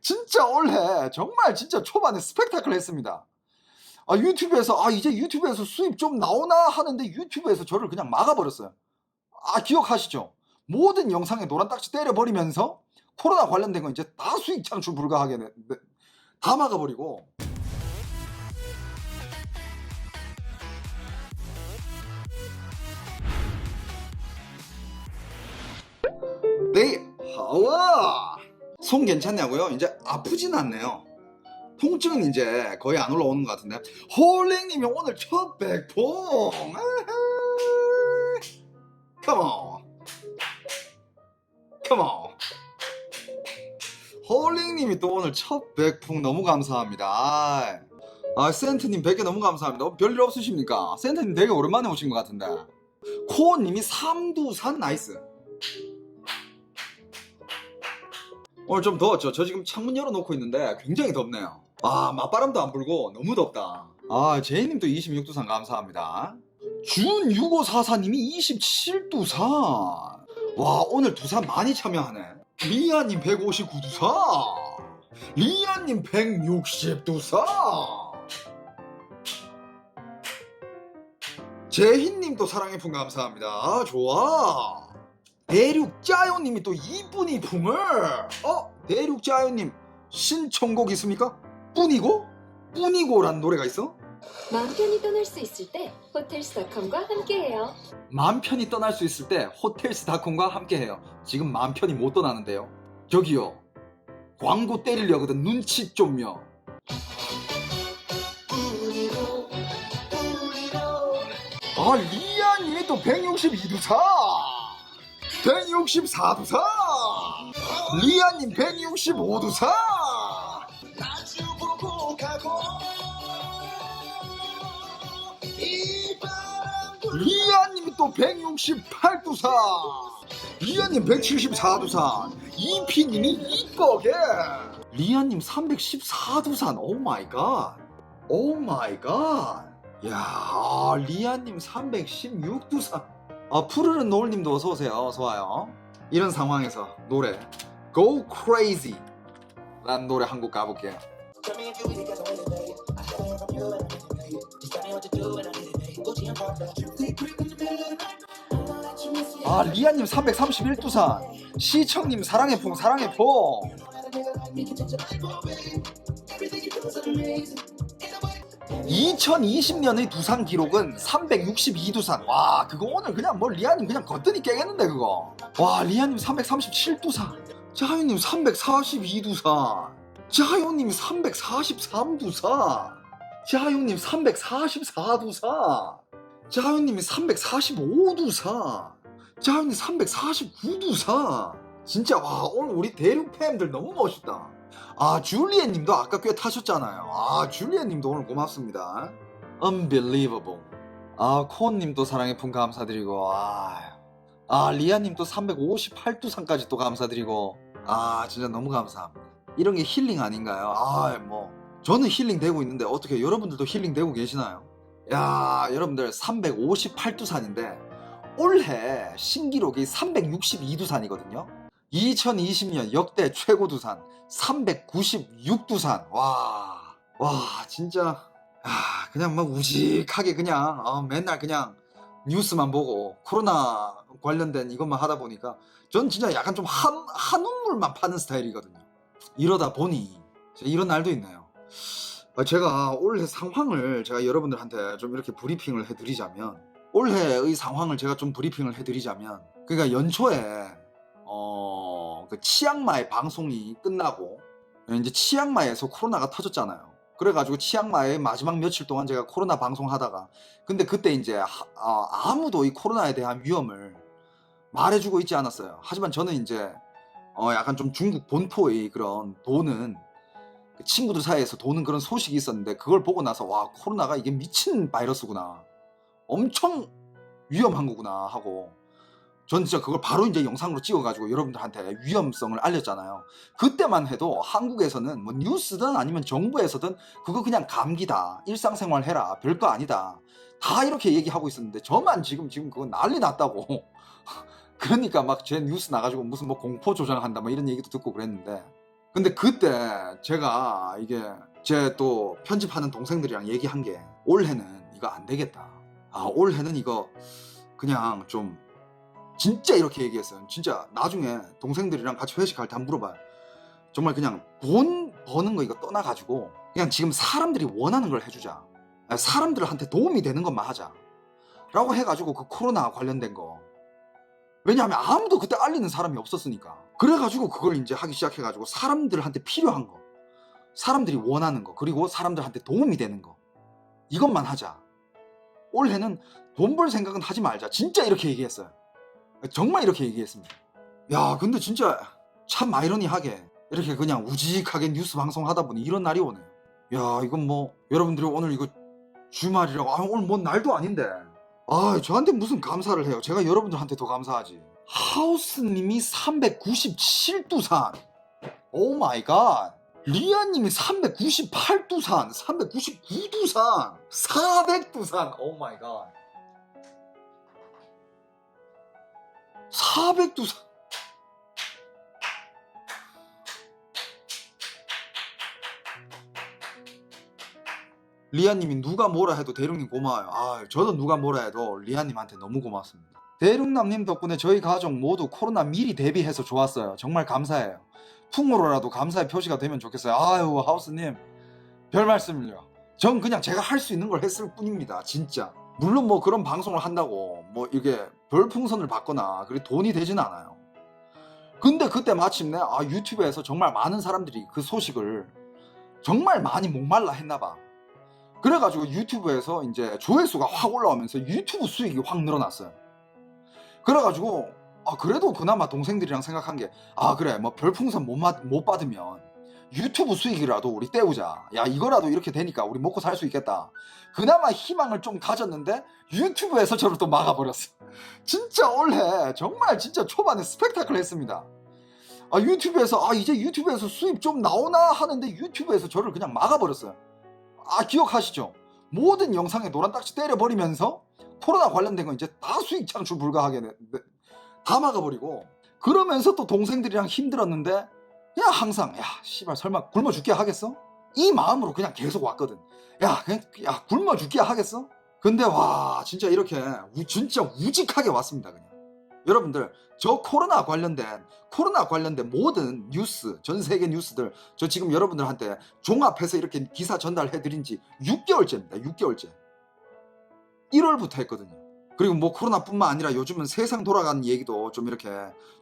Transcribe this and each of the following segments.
진짜 올해 정말 진짜 초반에 스펙타클 했습니다. 아, 유튜브에서, 아, 이제 유튜브에서 수입 좀 나오나 하는데 유튜브에서 저를 그냥 막아버렸어요. 아, 기억하시죠? 모든 영상에 노란 딱지 때려버리면서 코로나 관련된 건 이제 다 수익 창출 불가하게 다 막아버리고 손 괜찮냐고요? 이제 아프진 않네요. 통증은 이제 거의 안 올라오는 것 같은데. 홀랭님이 오늘 첫 백봉. 컴온. 컴온. 홀랭님이 또 오늘 첫 백풍 너무 감사합니다. 아, 아, 센트님 100개 너무 감사합니다. 어, 별일 없으십니까? 센트님 되게 오랜만에 오신 것 같은데. 코어님이 삼두산 나이스. 오늘 좀 더웠죠? 저 지금 창문 열어놓고 있는데 굉장히 덥네요. 아, 맞바람도 안 불고 너무 덥다. 아, 제이님도 26두산 감사합니다. 준6544님이 27두산. 와, 오늘 두산 많이 참여하네. 리아님 159두산. 리아님 160두산. 제희님도 사랑의 풍 감사합니다. 아, 좋아. 대륙짜요님이 또 이쁜이 풍을 어? 대륙짜요님 신청곡 있습니까? 뿐이고? 뿐이고란 노래가 있어? 마음 편히 떠날 수 있을 때 호텔스닷컴과 함께해요. 마음 편히 떠날 수 있을 때 호텔스닷컴과 함께해요 지금 마음 편히 못 떠나는데요 저기요 광고 때리려거든 눈치 좀요 아 리아님이 또 162두사 164도 4 리아님 165도 4 리아님이 또 168도 4 리아님 174도 4 이피님이 이뻐게. 리아님 314도 4 오마이갓. 오마이갓. 야 리아님 316도 4 어, 푸르른 노을님도 어서 오세요. 어서 와요. 이런 상황에서 노래 Go Crazy 라는 노래 한 곡 가볼게요. 아 리아님 331두산 시청님 사랑의 풍 사랑의 포 2020년의 두산 기록은 362 두산. 와 그거 오늘 그냥 뭐 리아님 그냥 거뜬히 깨겠는데 그거. 와 리아님 337 두산. 자유님 342 두산. 자유님 343 두산. 자유님 344 두산. 자유님이 345 두산. 자유님 349 두산. 진짜 와 오늘 우리 대륙 팬들 너무 멋있다 아 줄리엣 님도 아까 꽤 타셨잖아요. 아 줄리엣 님도 오늘 고맙습니다. Unbelievable. 아 코온 님도 사랑의 품 감사드리고 아, 아 리아 님도 358두산까지 또 감사드리고. 아 진짜 너무 감사합니다. 이런 게 힐링 아닌가요? 아 뭐. 저는 힐링 되고 있는데 어떻게 여러분들도 힐링 되고 계시나요? 야 여러분들 358두산인데 올해 신기록이 362두산이거든요 2020년 역대 최고 두산 396 두산. 와, 와 진짜 아, 그냥 막 우직하게 그냥 어, 맨날 그냥 뉴스만 보고 코로나 관련된 이것만 하다 보니까 전 진짜 약간 좀 한, 한우물만 파는 스타일이거든요. 이러다 보니 이런 날도 있네요. 아, 제가 올해 상황을 제가 여러분들한테 좀 이렇게 브리핑을 해드리자면 올해의 상황을 제가 좀 브리핑을 해드리자면 그러니까 연초에 어, 그 치앙마이 방송이 끝나고 이제 치앙마이에서 코로나가 터졌잖아요. 그래가지고 치앙마이 마지막 며칠 동안 제가 코로나 방송하다가 근데 그때 이제 하- 아, 아무도 이 코로나에 대한 위험을 말해주고 있지 않았어요. 하지만 저는 이제 어, 약간 좀 중국 본토의 그런 도는 그 친구들 사이에서 도는 그런 소식이 있었는데 그걸 보고 나서 와 코로나가 이게 미친 바이러스구나 엄청 위험한 거구나 하고 전 진짜 그걸 바로 이제 영상으로 찍어가지고 여러분들한테 위험성을 알렸잖아요. 그때만 해도 한국에서는 뭐 뉴스든 아니면 정부에서든 그거 그냥 감기다 일상생활 해라 별거 아니다. 다 이렇게 얘기하고 있었는데 저만 지금 지금 그거 난리 났다고. 그러니까 막 제 뉴스 나가지고 무슨 뭐 공포 조장한다 뭐 이런 얘기도 듣고 그랬는데. 근데 그때 제가 이게 제 또 편집하는 동생들이랑 얘기한 게 올해는 이거 안 되겠다. 아 올해는 이거 그냥 좀 진짜 이렇게 얘기했어요. 진짜 나중에 동생들이랑 같이 회식할 때 한번 물어봐요. 정말 그냥 돈 버는 거 이거 떠나가지고 그냥 지금 사람들이 원하는 걸 해주자. 아, 사람들한테 도움이 되는 것만 하자. 라고 해가지고 그 코로나 관련된 거. 왜냐하면 아무도 그때 알리는 사람이 없었으니까. 그래가지고 그걸 이제 하기 시작해가지고 사람들한테 필요한 거. 사람들이 원하는 거. 그리고 사람들한테 도움이 되는 거. 이것만 하자. 올해는 돈 벌 생각은 하지 말자. 진짜 이렇게 얘기했어요. 정말 이렇게 얘기했습니다. 야, 근데 진짜 참 아이러니하게 이렇게 그냥 우직하게 뉴스 방송하다 보니 이런 날이 오네요. 야, 이건 뭐 여러분들이 오늘 이거 주말이라고 아, 오늘 뭔 날도 아닌데. 아, 저한테 무슨 감사를 해요. 제가 여러분들한테 더 감사하지. 하우스님이 397두산. 오 마이 갓. 리아님이 398두산, 399두산, 400두산. 오 마이 갓. 400두산. 리아님이 누가 뭐라 해도 대륙님 고마워요. 아, 저도 누가 뭐라 해도 리아님한테 너무 고맙습니다. 대륙남님 덕분에 저희 가족 모두 코로나 미리 대비해서 좋았어요. 정말 감사해요. 풍으로라도 감사의 표시가 되면 좋겠어요. 아유, 하우스님. 별 말씀을요. 전 그냥 제가 할 수 있는 걸 했을 뿐입니다. 진짜. 물론 뭐 그런 방송을 한다고 뭐 이게 별풍선을 받거나 그리 돈이 되진 않아요. 근데 그때 마침내 아 유튜브에서 정말 많은 사람들이 그 소식을 정말 많이 목말라 했나 봐. 그래가지고 유튜브에서 이제 조회수가 확 올라오면서 유튜브 수익이 확 늘어났어요. 그래가지고 아 그래도 그나마 동생들이랑 생각한 게 아 그래 뭐 별풍선 못, 받- 못 받으면 유튜브 수익이라도 우리 떼우자. 야 이거라도 이렇게 되니까 우리 먹고 살 수 있겠다. 그나마 희망을 좀 가졌는데 유튜브에서 저를 또 막아버렸어. 진짜 올해 정말 진짜 초반에 스펙타클 했습니다. 아 유튜브에서 아 이제 유튜브에서 수입 좀 나오나 하는데 유튜브에서 저를 그냥 막아버렸어요. 아 기억하시죠? 모든 영상에 노란 딱지 때려버리면서 코로나 관련된 거 이제 다 수익 창출 불가하게 다 막아버리고 그러면서 또 동생들이랑 힘들었는데 그냥 항상 야 씨발 설마 굶어 죽게 하겠어? 이 마음으로 그냥 계속 왔거든. 야 그냥 야 굶어 죽게 하겠어? 근데 와 진짜 이렇게 우- 진짜 우직하게 왔습니다 그냥. 여러분들 저 코로나 관련된 코로나 관련된 모든 뉴스 전 세계 뉴스들 저 지금 여러분들한테 종합해서 이렇게 기사 전달해 드린 지 6개월째입니다 6개월째 1월부터 했거든요 그리고 뭐 코로나뿐만 아니라 요즘은 세상 돌아가는 얘기도 좀 이렇게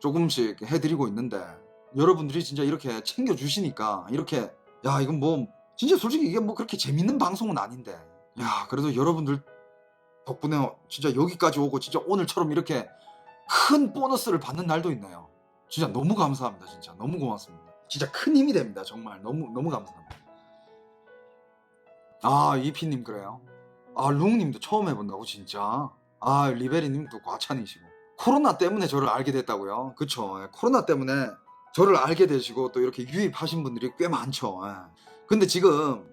조금씩 해드리고 있는데 여러분들이 진짜 이렇게 챙겨주시니까 이렇게 야 이건 뭐 진짜 솔직히 이게 뭐 그렇게 재밌는 방송은 아닌데 야 그래도 여러분들 덕분에 진짜 여기까지 오고 진짜 오늘처럼 이렇게 큰 보너스를 받는 날도 있네요. 진짜 너무 감사합니다. 진짜 너무 고맙습니다. 진짜 큰 힘이 됩니다. 정말 너무 너무 감사합니다. 아 이피님 그래요? 아 룽님도 처음 해본다고 진짜? 아 리베리님도 과찬이시고 코로나 때문에 저를 알게 됐다고요? 그쵸? 예, 코로나 때문에 저를 알게 되시고 또 이렇게 유입하신 분들이 꽤 많죠. 예. 근데 지금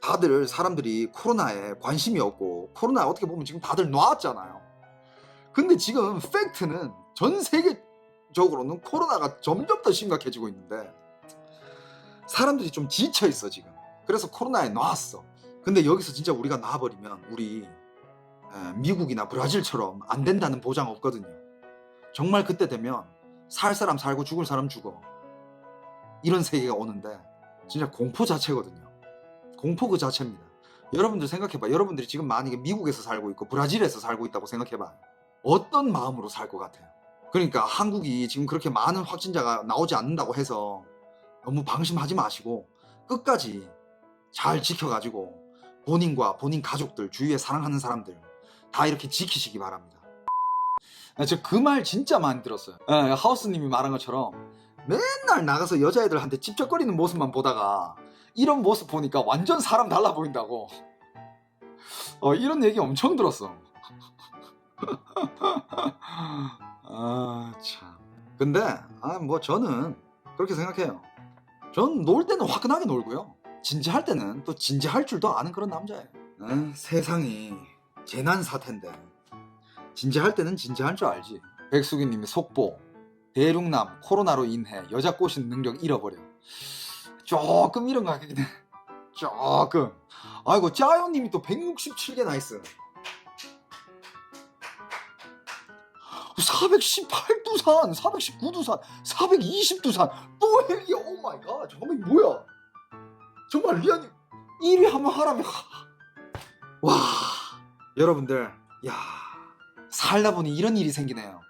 다들 사람들이 코로나에 관심이 없고 코로나 어떻게 보면 지금 다들 놔왔잖아요. 근데 지금 팩트는 전 세계적으로는 코로나가 점점 더 심각해지고 있는데 사람들이 좀 지쳐 있어 지금. 그래서 코로나에 놔왔어. 근데 여기서 진짜 우리가 놔버리면 우리 에, 미국이나 브라질처럼 안 된다는 보장 없거든요. 정말 그때 되면 살 사람 살고 죽을 사람 죽어. 이런 세계가 오는데 진짜 공포 자체거든요. 공포 그 자체입니다. 여러분들 생각해봐. 여러분들이 지금 만약에 미국에서 살고 있고 브라질에서 살고 있다고 생각해봐. 어떤 마음으로 살 것 같아요? 그러니까 한국이 지금 그렇게 많은 확진자가 나오지 않는다고 해서 너무 방심하지 마시고 끝까지 잘 지켜가지고 본인과 본인 가족들, 주위에 사랑하는 사람들 다 이렇게 지키시기 바랍니다. 저 그 말 진짜 많이 들었어요. 예, 하우스님이 말한 것처럼 맨날 나가서 여자애들한테 찝쩍거리는 모습만 보다가 이런 모습 보니까 완전 사람 달라 보인다고. 어, 이런 얘기 엄청 들었어. 아, 참. 근데, 아, 뭐, 저는 그렇게 생각해요. 전 놀 때는 화끈하게 놀고요. 진지할 때는 또 진지할 줄도 아는 그런 남자예요. 에, 세상이 재난 사태인데, 진지할 때는 진지할 줄 알지. 백수기님이 속보. 대륙남 코로나로 인해 여자 꼬신 능력 잃어버려. 조금 이런 거 같긴 해. 조금. 아이고 짜요님이 또 167개 나이스. 418두산, 419두산, 420두산, 또 헬기야. 오 마이 갓. 잠깐만 이거 뭐야? 정말 리안님 1위 한번 하라면 와 여러분들 야 살다 보니 이런 일이 생기네요.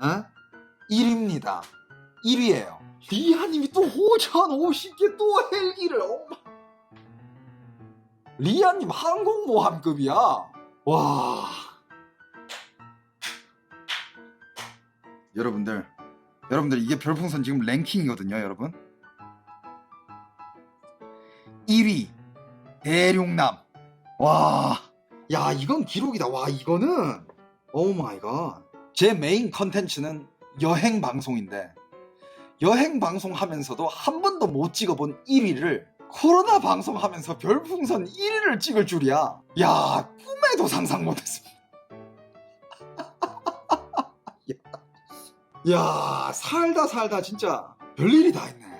어? 1위입니다. 1위예요. 리아님이 또 호찬 50개 또 헬기를 엄마. 리아님 항공모함급이야. 와. 여러분들, 여러분들 이게 별풍선 지금 랭킹이거든요, 여러분. 1위 대룡남. 와. 야, 이건 기록이다. 와, 이거는 오 마이 갓. 제 메인 컨텐츠는 여행 방송인데 여행 방송 하면서도 한 번도 못 찍어본 1위를 코로나 방송 하면서 별풍선 1위를 찍을 줄이야. 야, 꿈에도 상상 못 했습니다. 야, 야, 살다 살다 진짜 별일이 다 있네.